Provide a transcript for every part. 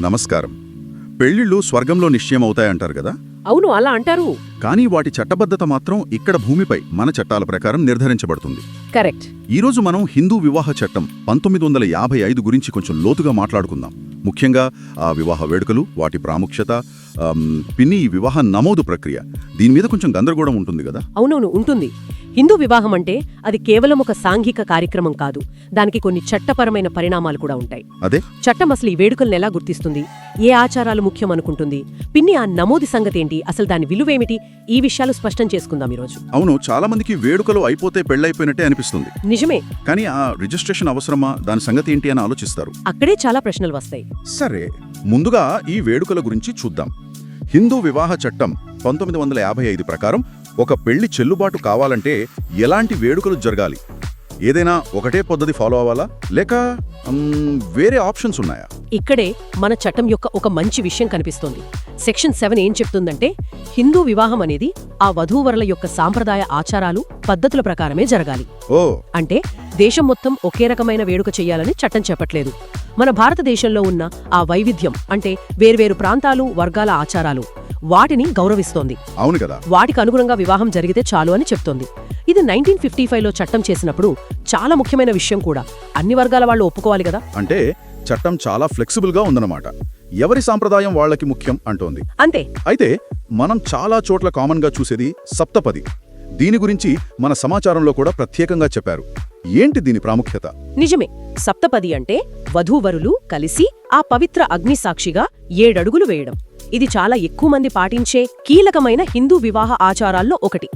నమస్కారం. పెళ్ళిళ్ళు స్వర్గంలో నిశ్చయం అవుతాయంటారు కదా? అవును అలా అంటారు. కానీ వాటి చట్టబద్ధత మాత్రం ఇక్కడ భూమిపై మన చట్టాల ప్రకారం నిర్ధారించబడుతుంది. కరెక్ట్. ఈరోజు మనం హిందూ వివాహ చట్టం పంతొమ్మిది వందల యాభై ఐదు గురించి కొంచెం లోతుగా మాట్లాడుకుందాం. ముఖ్యంగా ఆ వివాహ వేడుకలు వాటి ప్రాముఖ్యత పిన్ని వివాహ నమోదు ప్రక్రియ. దీని మీద కొంచెం గందరగోళం ఉంటుంది కదా? అవునవును ఉంటుంది. హిందూ వివాహం అంటే అది కేవలం ఒక సాంఘిక కార్యక్రమం కాదు. దానికి కొన్ని చట్టపరమైన పరిణామాలు కూడా ఉంటాయి. అదే? చట్టం అసలు ఈ వేడుకలను ఎలా గుర్తిస్తుంది? ఏ ఆచారాలు ముఖ్యం అనుకుంటుంది? పిన్ని ఆ నమోదు సంగతి ఏంటి? అసలు దాని విలువేమిటి ఈ విషయాలు స్పష్టం చేసుకుందాం ఈరోజు. అవును చాలా మందికి వేడుకలు అయిపోతే పెళ్ళైపోయినట్టే అనిపిస్తుంది. నిజమే. కానీ ఆ రిజిస్ట్రేషన్ అవసరమా? దాని సంగతి ఏంటి అని ఆలోచిస్తారు. అక్కడే చాలా ప్రశ్నలు వస్తాయి. సరే ముందుగా ఈ వేడుకల గురించి చూద్దాం. హిందూ వివాహ చట్టం పంతొమ్మిది వందల యాభై ఐదు ప్రకారం ఒక పెళ్ళి చెల్లుబాటు కావాలంటే ఎలాంటి వేడుకలు జరగాలి? ఏదైనా ఒకటే పద్ధతి ఫాలో అవ్వాలా? లేక వేరే ఆప్షన్స్ ఉన్నాయా? ఇక్కడే మన చట్టం యొక్క ఒక మంచి విషయం కనిపిస్తోంది. సెక్షన్ సెవెన్ ఏం చెప్తుందంటే హిందూ వివాహం అనేది ఆ వధూవరుల యొక్క సాంప్రదాయ ఆచారాలు పద్ధతుల ప్రకారమే జరగాలి. ఓ. అంటే దేశం మొత్తం ఒకే రకమైన వేడుక చేయాలని చట్టం చెప్పట్లేదు మన భారతదేశంలో ఉన్న ఆ వైవిధ్యం అంటే వేర్వేరు ప్రాంతాలు వర్గాల ఆచారాలు వాటిని గౌరవిస్తోంది. అవును కదా. వాటికి అనుగుణంగా వివాహం జరిగితే చాలు అని చెప్తోంది. ఇది నైన్టీన్ ఫిఫ్టీ ఫైవ్లో చట్టం చేసినప్పుడు చాలా ముఖ్యమైన విషయం కూడా. అన్ని వర్గాల వాళ్ళు ఒప్పుకోవాలి కదా. అంటే చట్టం చాలా ఫ్లెక్సిబుల్గా ఉందన్నమాట. ఎవరి సాంప్రదాయం వాళ్ళకి ముఖ్యం అంటోంది. అంతే. అయితే మనం చాలా చోట్ల కామన్గా చూసేది సప్తపది. దీని గురించి మన సమాచారంలో కూడా ప్రత్యేకంగా చెప్పారు. ఏంటి దీని ప్రాముఖ్యత? నిజమే. సప్తపది అంటే వధూవరులు కలిసి ఆ పవిత్ర అగ్ని సాక్షిగా ఏడడుగులు వేయడం. ఇది చాలా ఎక్కువ మంది పాటించే కీలకమైన హిందూ వివాహ ఆచారాల్లో ఒకటి.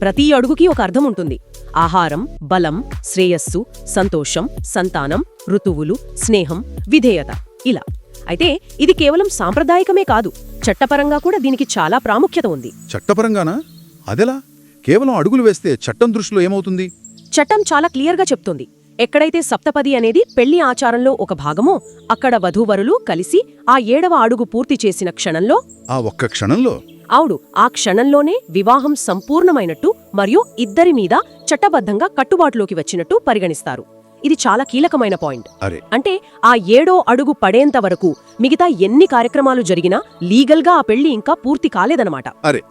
ప్రతి అడుగుకి ఒక అర్థం ఉంటుంది. ఆహారం బలం శ్రేయస్సు సంతోషం సంతానం ఋతువులు స్నేహం విధేయత. ఇలా. అయితే ఇది కేవలం సాంప్రదాయకమే కాదు. చట్టపరంగా కూడా దీనికి చాలా ప్రాముఖ్యత ఉంది. చట్టపరంగానా? అదెలా? కేవలం అడుగులు వేస్తే చట్టం దృష్టిలో ఏమవుతుంది? చట్టం చాలా క్లియర్గా చెప్తుంది. ఎక్కడైతే సప్తపది అనేది పెళ్ళి ఆచారంలో ఒక భాగమో అక్కడ వధూవరులు కలిసి ఆ ఏడవ అడుగు పూర్తి చేసిన క్షణంలో ఆ ఒక్క క్షణంలో? అవుడు ఆ క్షణంలోనే వివాహం సంపూర్ణమైనట్టు మరియు ఇద్దరి మీద చట్టబద్ధంగా కట్టుబాటులోకి వచ్చినట్టు పరిగణిస్తారు. ఇది చాలా కీలకమైన పాయింట్. అరే. అంటే ఆ ఏడో అడుగు పడేంత వరకు మిగతా ఎన్ని కార్యక్రమాలు జరిగినా లీగల్గా ఆ పెళ్ళి ఇంకా పూర్తి కాలేదన్నమాట. అరే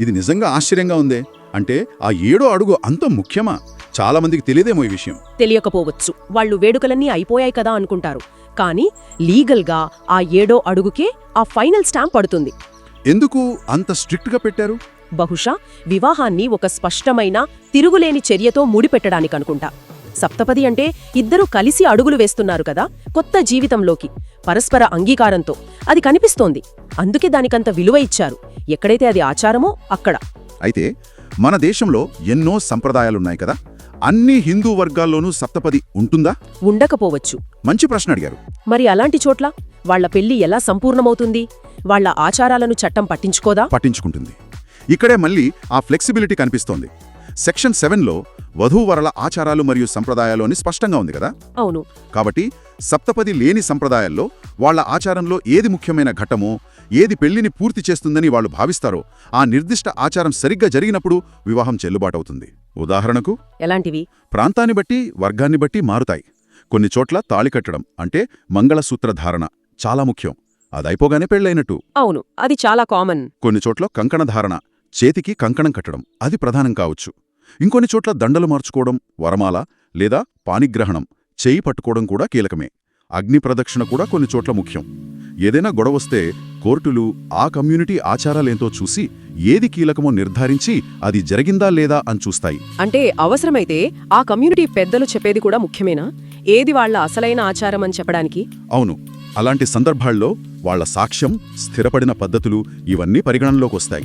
ఇది నిజంగా ఆశ్చర్యంగా ఉందే. అంటే ఆ ఏడో అడుగు అంత ముఖ్యమా? చాలా మందికి తెలియదేమో ఈ విషయం. తెలియకపోవచ్చు. వాళ్ళు వేడుకలన్నీ అయిపోయాయి కదా అనుకుంటారు. కానీ లీగల్గా ఆ ఏడో అడుగుకే ఆ ఫైనల్ స్టాంప్ పడుతుంది. ఎందుకు అంత స్ట్రిక్ట్గా పెట్టారు? బహుశా వివాహాన్ని ఒక స్పష్టమైన తిరుగులేని చర్యతో ముడిపెట్టడానికి అనుకుంటా. సప్తపది అంటే ఇద్దరూ కలిసి అడుగులు వేస్తున్నారు కదా కొత్త జీవితంలోకి పరస్పర అంగీకారంతో. అది కనిపిస్తోంది. అందుకే దానికంత విలువ ఇచ్చారు. ఎక్కడైతే అది ఆచారమో అక్కడ. అయితే మన దేశంలో ఎన్నో సంప్రదాయాలున్నాయి కదా. అన్ని హిందూ వర్గాల్లోనూ సప్తపది ఉంటుందా? ఉండకపోవచ్చు. మంచి ప్రశ్న అడిగారు. మరి అలాంటి చోట్ల వాళ్ళ పెళ్ళి ఎలా సంపూర్ణమవుతుంది? వాళ్ళ ఆచారాలను చట్టం పట్టించుకోదా? పట్టించుకుంటుంది. ఇక్కడే మళ్ళీ ఆ ఫ్లెక్సిబిలిటీ కనిపిస్తోంది. సెక్షన్ సెవెన్లో వధూవరల ఆచారాలు మరియు సంప్రదాయాలు అని స్పష్టంగా ఉంది కదా? అవును. కాబట్టి సప్తపది లేని సంప్రదాయాల్లో వాళ్ళ ఆచారంలో ఏది ముఖ్యమైన ఘట్టమో ఏది పెళ్ళిని పూర్తి చేస్తుందని వాళ్ళు భావిస్తారో ఆ నిర్దిష్ట ఆచారం సరిగ్గా జరిగినప్పుడు వివాహం చెల్లుబాటవుతుంది. ఉదాహరణకు ఎలాంటివి? ప్రాంతాన్ని బట్టి వర్గాన్ని బట్టి మారుతాయి. కొన్ని చోట్ల తాళి కట్టడం అంటే మంగళసూత్ర ధారణ చాలా ముఖ్యం. అదైపోగానే పెళ్ళైనట్టు. అవును అది చాలా కామన్. కొన్ని చోట్ల కంకణ ధారణ చేతికి కంకణం కట్టడం అది ప్రధానం కావచ్చు. ఇంకొన్ని చోట్ల దండలు మార్చుకోవడం వరమాల లేదా పానిగ్రహణం చేయి పట్టుకోవడం కూడా కీలకమే. అగ్ని ప్రదక్షిణ కూడా కొన్ని చోట్ల ముఖ్యం. ఏదైనా గొడవస్తే కోర్టులు ఆ కమ్యూనిటీ ఆచారాలేంతో చూసి ఏది కీలకమో నిర్ధారించి అది జరిగిందా లేదా అని చూస్తాయి. అంటే అవసరమైతే ఆ కమ్యూనిటీ పెద్దలు చెప్పేది కూడా ముఖ్యమేనా? ఏది వాళ్ళ అసలైన ఆచారం అని చెప్పడానికి? అవును. అలాంటి సందర్భాల్లో వాళ్ళ సాక్ష్యం స్థిరపడిన పద్ధతులు ఇవన్నీ పరిగణనలోకి వస్తాయి.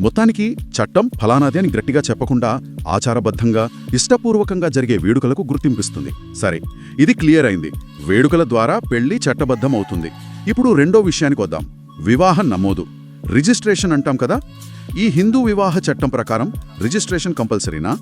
మొత్తానికి చట్టం ఫలానాది అని గట్టిగా చెప్పకుండా ఆచారబద్ధంగా ఇష్టపూర్వకంగా జరిగే వేడుకలకు గుర్తింపిస్తుంది. సరే ఇది క్లియర్ అయింది. వేడుకల ద్వారా పెళ్ళి చట్టబద్ధం అవుతుంది ఇప్పుడు రెండో విషయానికి వద్దాం. వివాహ నమోదు. రిజిస్ట్రేషన్ అంటాం కదా? ఈ హిందూ వివాహ చట్టం ప్రకారం రిజిస్ట్రేషన్ కంపల్సరీనా.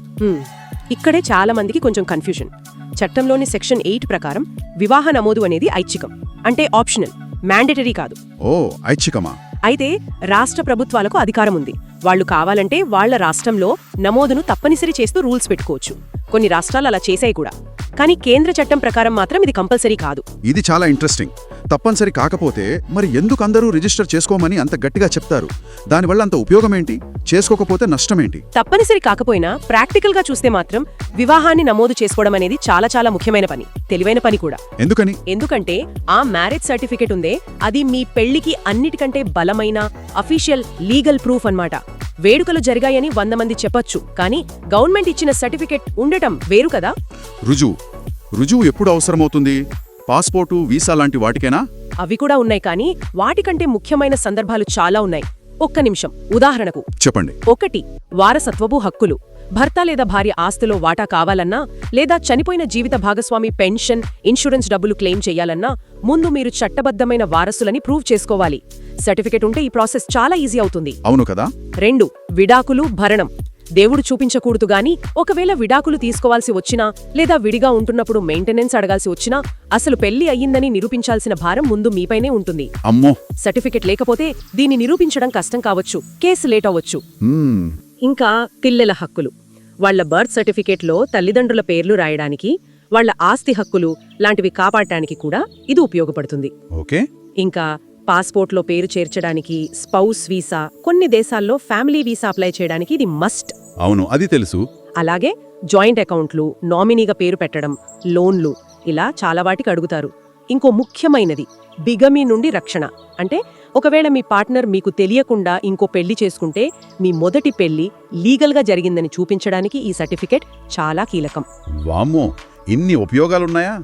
ఇక్కడే చాలా మందికి కొంచెం కన్ఫ్యూజన్ చట్టంలోని సెక్షన్ ఎయిట్ ప్రకారం వివాహ నమోదు అనేది ఐచ్ఛికం. అంటే ఆప్షనల్ మ్యాండేటరీ కాదు. ఓ ఐచ్ఛికమా? అయితే రాష్ట్ర ప్రభుత్వాలకు అధికారం ఉంది. వాళ్ళు కావాలంటే వాళ్ళ రాష్ట్రంలో నమోదును తప్పనిసరి చేస్తూ రూల్స్ పెట్టుకోవచ్చు. కొన్ని రాష్ట్రాలు అలా చేశాయి కూడా. కానీ కేంద్ర చట్టం ప్రకారం మాత్రం ఇది కంపల్సరీ కాదు. ఇది చాలా ఇంట్రెస్టింగ్ తప్పనిసరి కాకపోతే మరి ఎందుకు అందరూ రిజిస్టర్ చేసుకోమని అంత గట్టిగా చెప్తారు? దానివల్ల అంత ఉపయోగం ఏంటి చేసుకోకపోతే నష్టమేంటి? తప్పనిసరి కాకపోయినా ప్రాక్టికల్గా చూస్తే మాత్రం వివాహాన్ని నమోదు చేసుకోవడం అనేది చాలా చాలా ముఖ్యమైన పని తెలివైన పని కూడా. ఎందుకని? ఎందుకంటే ఆ మ్యారేజ్ సర్టిఫికేట్ ఉందే అది మీ పెళ్ళికి అన్నిటికంటే బలమైన అఫీషియల్ లీగల్ ప్రూఫ్ అన్నమాట. వేడుకలు జరిగాయని వంద మంది చెప్పొచ్చు. కానీ గవర్నమెంట్ ఇచ్చిన సర్టిఫికేట్ ఉండటం వేరు కదా? రుజువు. రుజువు ఎప్పుడు అవసరమవుతుంది? పాస్పోర్టు వీసా లాంటి వాటికేనా? అవి కూడా ఉన్నాయి కానీ వాటికంటే ముఖ్యమైన సందర్భాలు చాలా ఉన్నాయి. ఒక్క నిమిషం. ఉదాహరణకు చెప్పండి. ఒకటి వారసత్వపు హక్కులు. భర్త లేదా భార్య ఆస్తిలో వాటా కావాలన్నా లేదా చనిపోయిన జీవిత భాగస్వామి పెన్షన్ ఇన్సూరెన్స్ డబ్బులు క్లెయిమ్ చేయాలన్నా ముందు మీరు చట్టబద్ధమైన వారసులని ప్రూవ్ చేసుకోవాలి. సర్టిఫికెట్ ఉంటే ఈ ప్రాసెస్ చాలా ఈజీ అవుతుంది. అవును కదా? రెండు విడాకులు భరణం. దేవుడు చూపించకూడదు గాని ఒకవేళ విడాకులు తీసుకోవాల్సి వచ్చినా లేదా విడిగా ఉంటున్నప్పుడు మెయింటెనెన్స్ అడగాల్సి వచ్చినా అసలు పెళ్ళి అయ్యిందని నిరూపించాల్సిన భారం ముందు మీపైనే ఉంటుంది. అమ్మో! సర్టిఫికెట్ లేకపోతే దీన్ని నిరూపించడం కష్టం కావచ్చు కేసు లేట్ అవ్వచ్చు. ఇంకా పిల్లల హక్కులు. వాళ్ళ బర్త్ సర్టిఫికేట్లో తల్లిదండ్రుల పేర్లు రాయడానికి వాళ్ళ ఆస్తి హక్కులు లాంటివి కాపాడటానికి కూడా ఇది ఉపయోగపడుతుంది. ఓకే. ఇంకా పాస్పోర్ట్లో పేరు చేర్చడానికి స్పౌస్ వీసా కొన్ని దేశాల్లో ఫ్యామిలీ వీసా అప్లై చేయడానికి ఇది మస్ట్. అవును అది తెలుసు. అలాగే జాయింట్ అకౌంట్లు నామినీగా పేరు పెట్టడం లోన్లు ఇలా చాలా వాటికి అడుగుతారు. ఇంకో ముఖ్యమైనది బిగమీ నుండి రక్షణ. అంటే ఒకవేళ మీ పార్ట్నర్ మీకు తెలియకుండా ఇంకో పెళ్ళి చేసుకుంటే మీ మొదటి పెళ్ళి లీగల్గా జరిగిందని చూపించడానికి ఈ సర్టిఫికేట్ చాలా కీలకం. వామ్మో! ఇన్ని ఉపయోగాలున్నాయా?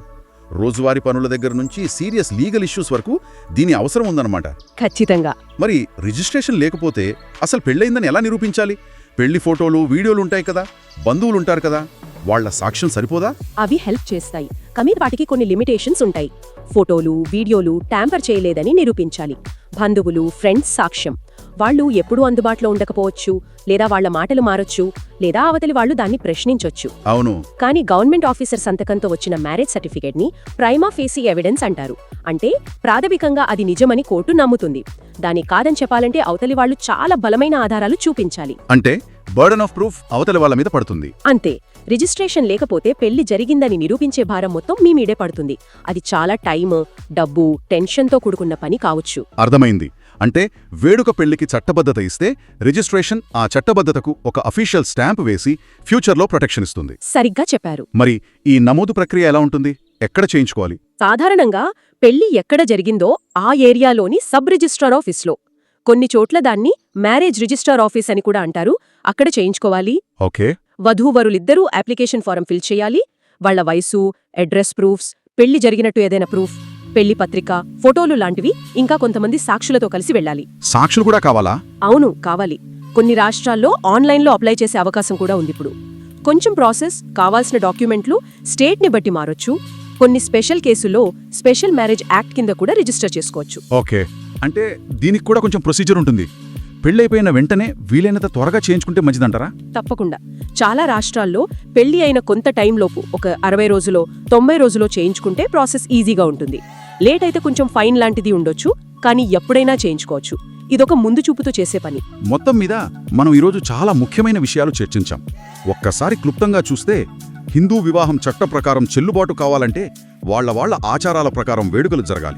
రోజువారీ పనుల దగ్గర నుంచి సీరియస్ లీగల్ ఇష్యూస్ వరకు దీని అవసరం ఉందన్నమాట. ఖచ్చితంగా. మరి రిజిస్ట్రేషన్ లేకపోతే అసలు పెళ్ళయిందని ఎలా నిరూపించాలి? పెళ్ళి ఫోటోలు వీడియోలు ఉంటాయి కదా బంధువులు ఉంటారు కదా. వాళ్ళ సాక్ష్యం సరిపోదా? అవి హెల్ప్ చేస్తాయి. కానీ వాటికి కొన్ని లిమిటేషన్స్ ఉంటాయి. ఫోటోలు వీడియోలు ట్యాంపర్ చేయలేదని నిరూపించాలి. బంధువులు ఫ్రెండ్స్ సాక్ష్యం. వాళ్ళు ఎప్పుడూ అందుబాటులో ఉండకపోవచ్చు లేదా వాళ్ళ మాటలు మారొచ్చు లేదా అవతలి వాళ్ళు దాన్ని ప్రశ్నించొచ్చు. అవును. కానీ గవర్నమెంట్ ఆఫీసర్ సంతకంతో వచ్చిన మ్యారేజ్ సర్టిఫికేట్ని ప్రైమా ఫేసీ ఎవిడెన్స్ అంటారు. అంటే ప్రాథమికంగా అది నిజమని కోర్టు నమ్ముతుంది. దాని కాదని చెప్పాలంటే అవతలి వాళ్ళు చాలా బలమైన ఆధారాలు చూపించాలి. అంటే బర్డన్ ఆఫ్ ప్రూఫ్ అవతలి వాళ్ళ మీద పడుతుంది. అంతే. రిజిస్ట్రేషన్ లేకపోతే పెళ్ళి జరిగిందని నిరూపించే భారం మొత్తం మీ మీదే పడుతుంది. అది చాలా టైం డబ్బు టెన్షన్తో కూడుకున్న పని కావచ్చు. అర్థమైంది. అంటే వేడుక పెళ్ళికి చట్టబద్ధత ఇస్తే రిజిస్ట్రేషన్ ఆ చట్టబద్ధతకు ఒక అఫీషియల్ స్టాంప్ వేసి ఫ్యూచర్లో ప్రొటెక్షన్ ఇస్తుంది. సరిగ్గా చెప్పారు. మరి ఈ నమోదు ప్రక్రియ ఎలా ఉంటుంది? ఎక్కడ చేయించుకోవాలి? సాధారణంగా పెళ్ళి ఎక్కడ జరిగిందో ఆ ఏరియాలోని సబ్ రిజిస్ట్రార్ ఆఫీస్లో. కొన్ని చోట్ల దాన్ని మ్యారేజ్ రిజిస్ట్రార్ ఆఫీస్ అని కూడా అంటారు. అక్కడ చేయించుకోవాలి. ఓకే. వధూవరులిద్దరూ అప్లికేషన్ ఫారం ఫిల్ చేయాలి. వాళ్ళ వయసు అడ్రస్ ప్రూఫ్స్ పెళ్ళి జరిగినట్టు ఏదైనా ప్రూఫ్ పెళ్ళి పత్రిక ఫోటోలు లాంటివి ఇంకా కొంతమంది సాక్షులతో కలిసి వెళ్ళాలి. సాక్షులు కూడా కావాలా? అవును కావాలి. కొన్ని రాష్ట్రాల్లో ఆన్లైన్లో అప్లై చేసే అవకాశం కూడా ఉంది ఇప్పుడు. కొంచెం ప్రాసెస్ కావాల్సిన డాక్యుమెంట్లు స్టేట్ని బట్టి మారొచ్చు. కొన్ని స్పెషల్ కేసుల్లో స్పెషల్ మ్యారేజ్ యాక్ట్ కింద కూడా రిజిస్టర్ చేసుకోవచ్చు. ఓకే. అంటే దీనికి కూడా కొంచెం ప్రొసీజర్ ఉంటుంది. పెళ్ళైపోయిన వెంటనే వీలైనంత త్వరగా చేయించుకుంటే మంచిదంటారా? తప్పకుండా. చాలా రాష్ట్రాల్లో పెళ్ళి అయిన కొంత టైంలోపు ఒక అరవై రోజులో తొంభై రోజులో చేయించుకుంటే ప్రాసెస్ ఈజీగా ఉంటుంది. లేట్ అయితే కొంచెం ఫైన్ లాంటిది ఉండొచ్చు కానీ ఎప్పుడైనా చేయించుకోవచ్చు. ఇదొక ముందు చూపుతో చేసే పని. మొత్తం మీద మనం ఈరోజు చాలా ముఖ్యమైన విషయాలు చర్చించాం. ఒక్కసారి క్లుప్తంగా చూస్తే హిందూ వివాహం చట్ట ప్రకారం చెల్లుబాటు కావాలంటే వాళ్ళ వాళ్ళ ఆచారాల ప్రకారం వేడుకలు జరగాలి.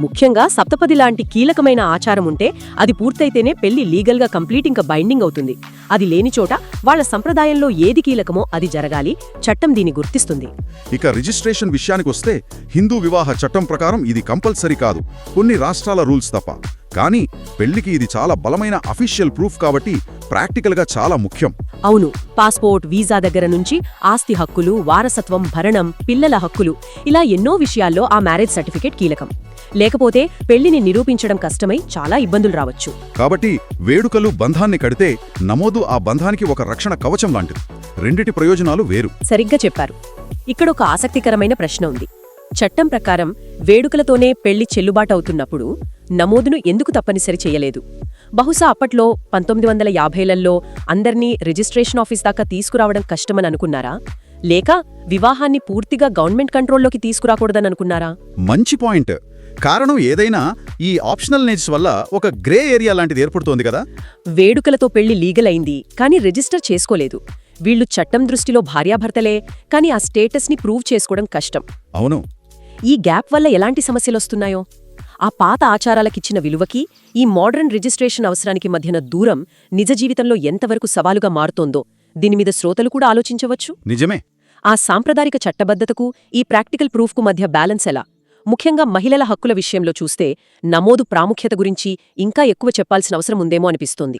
ముఖ్యంగా సప్తపది లాంటి కీలకమైన ఆచారం ఉంటే అది పూర్తయితేనే పెళ్ళి లీగల్గా కంప్లీట్ ఇంకా బైండింగ్ అవుతుంది. అది లేని చోట వాళ్ళ సంప్రదాయంలో ఏది కీలకమో అది జరగాలి. చట్టం దీన్ని గుర్తిస్తుంది. ఇక రిజిస్ట్రేషన్ విషయానికి వస్తే హిందూ వివాహ చట్టం ప్రకారం ఇది కంపల్సరీ కాదు. కొన్ని రాష్ట్రాల రూల్స్ తప్ప. కానీ పెళ్ళికి ఇది చాలా బలమైన అఫీషియల్ ప్రూఫ్ కాబట్టి ప్రాక్టికల్గా చాలా ముఖ్యం. అవును పాస్పోర్ట్ వీసా దగ్గర నుంచి ఆస్తి హక్కులు వారసత్వం భరణం పిల్లల హక్కులు ఇలా ఎన్నో విషయాల్లో ఆ మ్యారేజ్ సర్టిఫికేట్ కీలకం. లేకపోతే పెళ్ళిని నిరూపించడం కష్టమై చాలా ఇబ్బందులు రావచ్చు. కాబట్టి వేడుకలు బంధాన్ని కడితే నమోదు ఆ బంధానికి ఒక రక్షణ కవచం లాంటిది. రెండిటి ప్రయోజనాలు వేరు. సరిగ్గా చెప్పారు. ఇక్కడ ఒక ఆసక్తికరమైన ప్రశ్న ఉంది. చట్టం ప్రకారం వేడుకలతోనే పెళ్ళి చెల్లుబాటవుతున్నప్పుడు నమోదును ఎందుకు తప్పనిసరి చేయలేదు? బహుశా అప్పట్లో పంతొమ్మిది వందల యాభైలలో అందర్నీ రిజిస్ట్రేషన్ ఆఫీస్ దాకా తీసుకురావడం కష్టమని అనుకున్నారా? లేక వివాహాన్ని పూర్తిగా గవర్నమెంట్ కంట్రోల్లోకి తీసుకురాకూడదని అనుకున్నారా మంచి పాయింట్. కారణం ఏదైనా ఈ ఆప్షనల్ నేచర్స్ వల్ల ఒక గ్రే ఏరియా లాంటిది ఏర్పడుతోంది కదా? వేడుకలతో పెళ్ళి లీగల్ అయింది కానీ రిజిస్టర్ చేసుకోలేదు. వీళ్ళు చట్టం దృష్టిలో భార్యాభర్తలే కానీ ఆ స్టేటస్ని ప్రూవ్ చేసుకోవడం కష్టం. అవును. ఈ గ్యాప్ వల్ల ఎలాంటి సమస్యలొస్తున్నాయో? ఆ పాత ఆచారాలకిచ్చిన విలువకి ఈ మోడర్న్ రిజిస్ట్రేషన్ అవసరానికి మధ్యన దూరం నిజ జీవితంలో ఎంతవరకు సవాలుగా మారుతోందో దీనిమీద శ్రోతలు కూడా ఆలోచించవచ్చు. నిజమే. ఆ సాంప్రదాయిక చట్టబద్ధతకు ఈ ప్రాక్టికల్ ప్రూఫ్కు మధ్య బ్యాలెన్స్ ఎలా? ముఖ్యంగా మహిళల హక్కుల విషయంలో చూస్తే నమోదు ప్రాముఖ్యత గురించి ఇంకా ఎక్కువ చెప్పాల్సిన అవసరం ఉందేమో అనిపిస్తోంది.